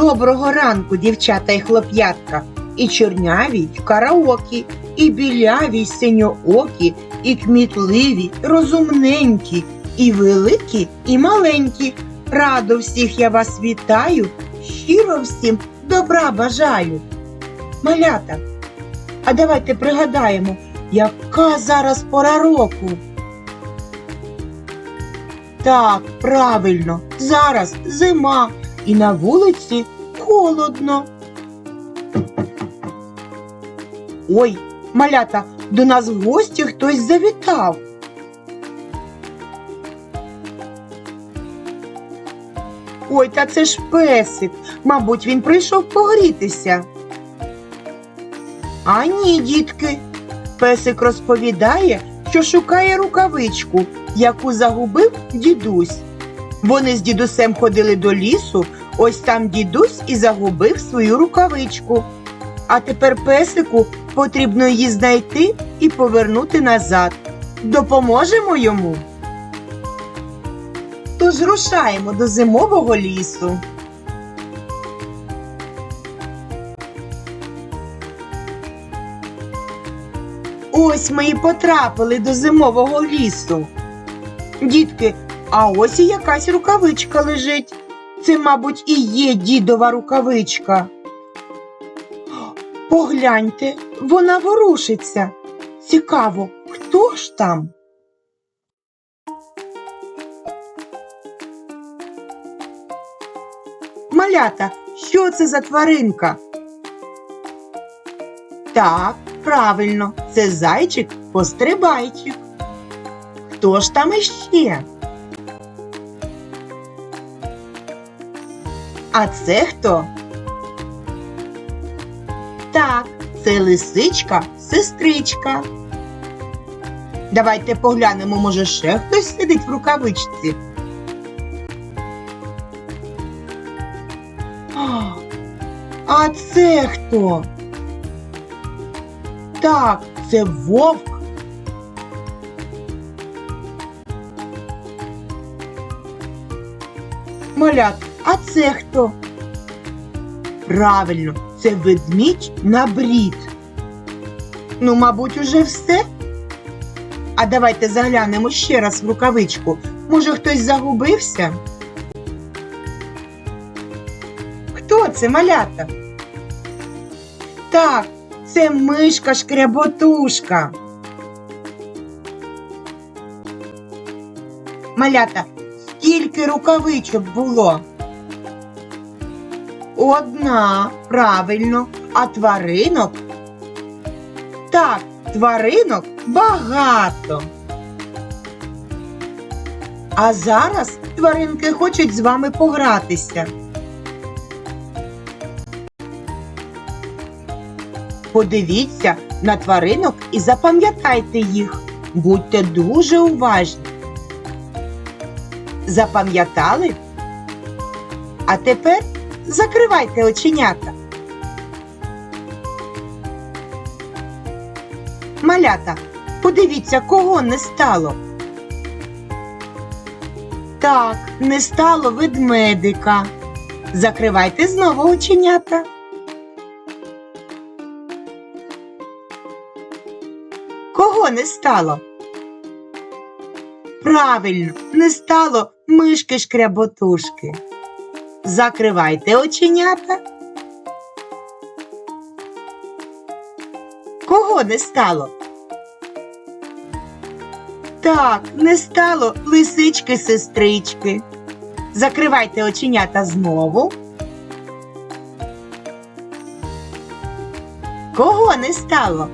Доброго ранку, дівчата і хлоп'ятка, і чорняві в караокі, і біляві й синьоокі, і кмітливі, розумненькі, і великі, і маленькі. Радо всіх я вас вітаю, щиро всім добра бажаю. Малята, а давайте пригадаємо, яка зараз пора року. Так, правильно, зараз зима і на вулиці холодно. Ой, малята, до нас в гості хтось завітав. Ой, та це ж песик. Мабуть, він прийшов погрітися. А ні, дітки. Песик розповідає, що шукає рукавичку, яку загубив дідусь. Вони з дідусем ходили до лісу, ось там дідусь і загубив свою рукавичку. А тепер песику потрібно її знайти і повернути назад. Допоможемо йому. Тож рушаємо до зимового лісу. Ось ми і потрапили до зимового лісу. Дітки, а ось і якась рукавичка лежить. Це, мабуть, і є дідова рукавичка. Погляньте, вона ворушиться. Цікаво, хто ж там? Малята, що це за тваринка? Так, правильно, це зайчик пострибайчик. Хто ж там іще? А це хто? Так, це лисичка, сестричка. Давайте поглянемо, може, ще хтось сидить в рукавичці. А, це хто? Так, це вовк. Малят, а це хто? Правильно, це ведмідь на брід. Ну, мабуть, уже все. А давайте заглянемо ще раз в рукавичку. Може, хтось загубився? Хто це малята? Так, це мишка шкряботушка. Малята, скільки рукавичок було? Одна, правильно, а тваринок? Так, тваринок багато. А зараз тваринки хочуть з вами погратися. Подивіться на тваринок і запам'ятайте їх. Будьте дуже уважні. Запам'ятали? А тепер закривайте оченята. Малята, подивіться, кого не стало. Так, не стало ведмедика. Закривайте знову оченята. Кого не стало? Правильно, не стало мишки шкряботушки. Закривайте оченята. Кого не стало? Так, не стало лисички сестрички. Закривайте оченята знову. Кого не стало?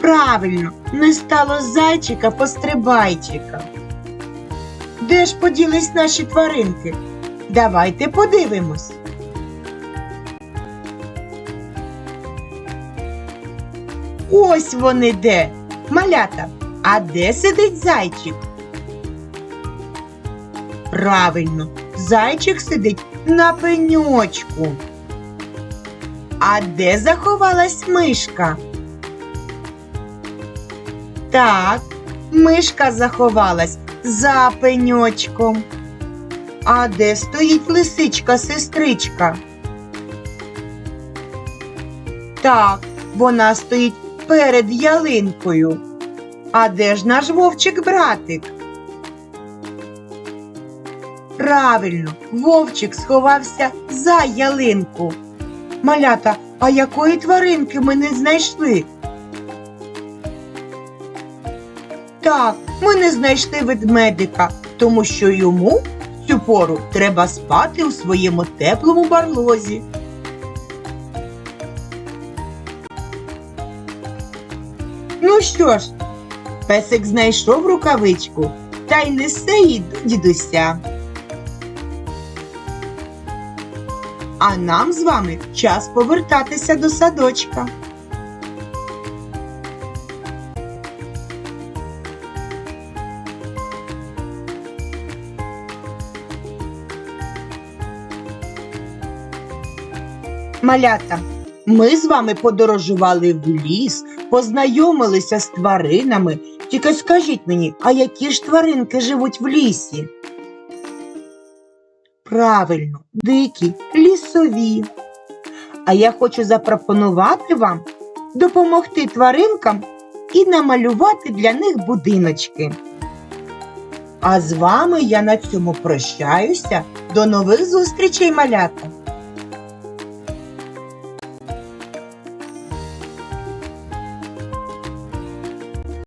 Правильно, не стало зайчика пострибайчика. Де ж поділись наші тваринки? Давайте подивимось. Ось вони де. Малята, а де сидить зайчик? Правильно, зайчик сидить на пеньочку. А де заховалась мишка? Так, мишка заховалась за пеньочком. А де стоїть лисичка-сестричка? Так, вона стоїть перед ялинкою. А де ж наш вовчик-братик? Правильно, вовчик сховався за ялинку. Малята, а якої тваринки ми не знайшли? Так, ми не знайшли ведмедика, тому що йому цю пору треба спати у своєму теплому барлозі. Ну що ж, песик знайшов рукавичку та й несе її до дідуся. А нам з вами час повертатися до садочка. Малята, ми з вами подорожували в ліс, познайомилися з тваринами. Тільки скажіть мені, а які ж тваринки живуть в лісі? Правильно, дикі, лісові. А я хочу запропонувати вам допомогти тваринкам і намалювати для них будиночки. А з вами я на цьому прощаюся. До нових зустрічей, малята!